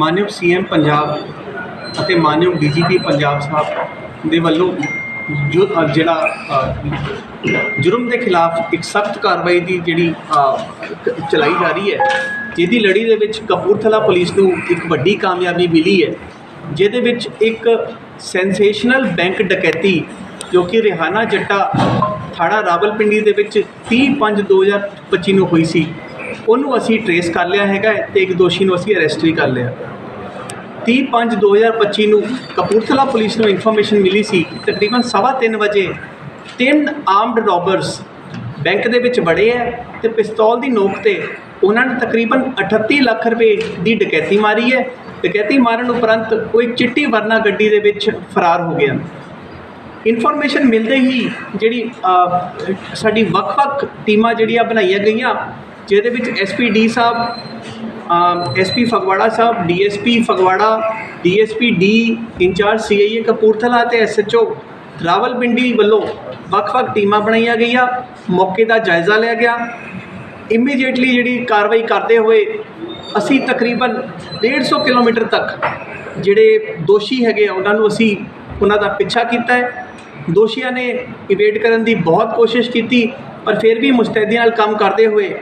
ਮਾਨਯੋਗ ਸੀਐਮ ਪੰਜਾਬ ਅਤੇ ਮਾਨਯੋਗ ਡੀਜੀਪੀ ਪੰਜਾਬ ਸਾਹਿਬ ਦੇ ਵੱਲੋਂ ਜੋ ਜਿਹੜਾ ਜੁਰਮ ਦੇ ਖਿਲਾਫ ਇੱਕ ਸਖਤ ਕਾਰਵਾਈ ਦੀ ਜਿਹੜੀ ਚਲਾਈ ਜਾ ਰਹੀ ਹੈ, ਜਿਹਦੀ ਲੜੀ ਦੇ ਵਿੱਚ ਕਪੂਰਥਲਾ ਪੁਲਿਸ ਨੂੰ ਇੱਕ ਵੱਡੀ ਕਾਮਯਾਬੀ ਮਿਲੀ ਹੈ, ਜਿਹਦੇ ਵਿੱਚ ਇੱਕ ਸੈਂਸੇਸ਼ਨਲ ਬੈਂਕ ਡਕੈਤੀ ਜੋ ਕਿ ਰਿਹਾਨਾ ਜੱਟਾ ਥਾਣਾ ਰਾਵਲਪਿੰਡੀ ਦੇ ਵਿੱਚ 30/5/2025 ਨੂੰ ਹੋਈ ਸੀ, ਉਹਨੂੰ ਅਸੀਂ ਟਰੇਸ ਕਰ ਲਿਆ ਹੈਗਾ ਹੈ ਤੇ ਇੱਕ ਦੋਸ਼ੀ ਨੂੰ ਅਸੀਂ ਅਰੈਸਟ ਵੀ ਕਰ ਲਿਆ। 30/5/2025 ਨੂੰ ਕਪੂਰਥਲਾ ਪੁਲਿਸ ਨੂੰ ਇਨਫੋਰਮੇਸ਼ਨ ਮਿਲੀ ਸੀ ਕਿ ਤਕਰੀਬਨ 3:30 ਵਜੇ ਤਿੰਨ ਆਰਮਡ ਰੋਬਰਸ ਬੈਂਕ ਦੇ ਵਿੱਚ ਵੜੇ ਹੈ ਤੇ ਪਿਸਤੌਲ ਦੀ ਨੋਕ ਤੇ ਉਹਨਾਂ ਨੇ ਤਕਰੀਬਨ 38 ਲੱਖ ਰੁਪਏ ਦੀ ਡਕੈਤੀ ਮਾਰੀ ਹੈ ਡਕੈਤੀ ਮਾਰਨ ਉਪਰੰਤ ਉਹ ਇੱਕ ਚਿੱਟੀ ਵਰਨਾ ਗੱਡੀ ਦੇ ਵਿੱਚ ਫਰਾਰ ਹੋ ਗਿਆ। ਇਨਫੋਰਮੇਸ਼ਨ ਮਿਲਦੇ ਹੀ ਜਿਹੜੀ ਸਾਡੀ ਵੱਖ-ਵੱਖ ਟੀਮਾਂ ਜਿਹੜੀਆਂ ਬਣਾਈਆਂ ਗਈਆਂ, ਜਿਹਦੇ ਵਿੱਚ ਐਸਪੀ ਡੀ ਸਾਹਿਬ ਐਸਪੀ ਫਗਵਾੜਾ ਸਾਹਿਬ DSP Phagwara DSP D incharge CIA Kapurthala ਤੇ ਐਸਐਚਓ ਰਾਵਲਪਿੰਡੀ ਵੱਲੋਂ ਵੱਖ-ਵੱਖ ਟੀਮਾਂ ਬਣਾਈਆਂ ਗਈਆਂ। ਮੌਕੇ ਦਾ ਜਾਇਜ਼ਾ ਲਿਆ ਗਿਆ। ਇਮੀਡੀਏਟਲੀ ਜਿਹੜੀ ਕਾਰਵਾਈ ਕਰਦੇ ਹੋਏ ਅਸੀਂ ਤਕਰੀਬਨ 150 ਕਿਲੋਮੀਟਰ ਤੱਕ ਜਿਹੜੇ ਦੋਸ਼ੀ ਹੈਗੇ ਆ, ਉਹਨਾਂ ਨੂੰ ਅਸੀਂ ਉਹਨਾਂ ਦਾ ਪਿੱਛਾ ਕੀਤਾ ਹੈ। ਦੋਸ਼ੀਆਂ ਨੇ ਇਵੇਟ ਕਰਨ ਦੀ ਬਹੁਤ ਕੋਸ਼ਿਸ਼ ਕੀਤੀ, ਪਰ ਫਿਰ ਵੀ ਮੁਸਤੈਦੀ ਨਾਲ ਕੰਮ ਕਰਦੇ ਹੋਏ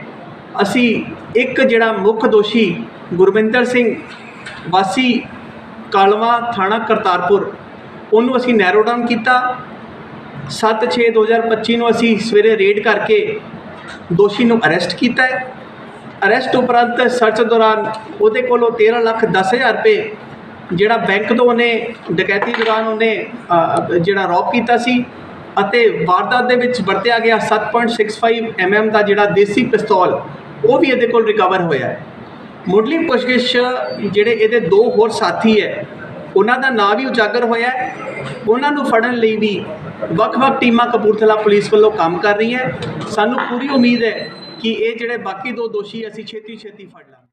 ਅਸੀਂ ਇੱਕ ਜਿਹੜਾ ਮੁੱਖ ਦੋਸ਼ੀ ਗੁਰਵਿੰਦਰ ਸਿੰਘ ਵਾਸੀ ਕਾਲਵਾ ਥਾਣਾ ਕਰਤਾਰਪੁਰ, ਉਹਨੂੰ ਅਸੀਂ ਨੈਰੋ ਡਾਊਨ ਕੀਤਾ। 7/6/2025 ਨੂੰ ਅਸੀਂ ਸਵੇਰੇ ਰੇਡ ਕਰਕੇ ਦੋਸ਼ੀ ਨੂੰ ਅਰੈਸਟ ਕੀਤਾ ਹੈ। ਅਰੈਸਟ ਉਪਰੰਤ ਸਰਚ ਦੌਰਾਨ ਉਹਦੇ ਕੋਲੋਂ 13 ਲੱਖ 10 ਹਜ਼ਾਰ ਰੁਪਏ ਜਿਹੜਾ ਬੈਂਕ ਤੋਂ ਉਹਨੇ ਡਕੈਤੀ ਦੌਰਾਨ ਉਹਨੇ ਜਿਹੜਾ ਰੌਬ ਕੀਤਾ ਸੀ ਅਤੇ ਵਾਰਦਾਤ ਦੇ ਵਿੱਚ ਵਰਤਿਆ ਗਿਆ 7.65 mm ਦਾ ਜਿਹੜਾ ਦੇਸੀ ਪਿਸਤੌਲ ਉਹ ਵੀ ਇਹਦੇ ਕੋਲ ਰਿਕਵਰ ਹੋਇਆ ਹੈ। ਮੁੱਢਲੀ ਪੁੱਛਗਿੱਛ ਜਿਹੜੇ ਇਹਦੇ ਦੋ ਹੋਰ ਸਾਥੀ ਹੈ, ਉਹਨਾਂ ਦਾ ਨਾਂ ਵੀ ਉਜਾਗਰ ਹੋਇਆ ਹੈ। ਉਹਨਾਂ ਨੂੰ ਫੜਨ ਲਈ ਵੀ ਵੱਖ-ਵੱਖ ਟੀਮਾਂ ਕਪੂਰਥਲਾ ਪੁਲਿਸ ਵੱਲੋਂ ਕੰਮ ਕਰ ਰਹੀਆਂ ਸਾਨੂੰ ਪੂਰੀ ਉਮੀਦ ਹੈ ਕਿ ਇਹ ਜਿਹੜੇ ਬਾਕੀ ਦੋ ਦੋਸ਼ੀ ਅਸੀਂ ਛੇਤੀ ਛੇਤੀ ਫੜ ਲਾਂਗੇ।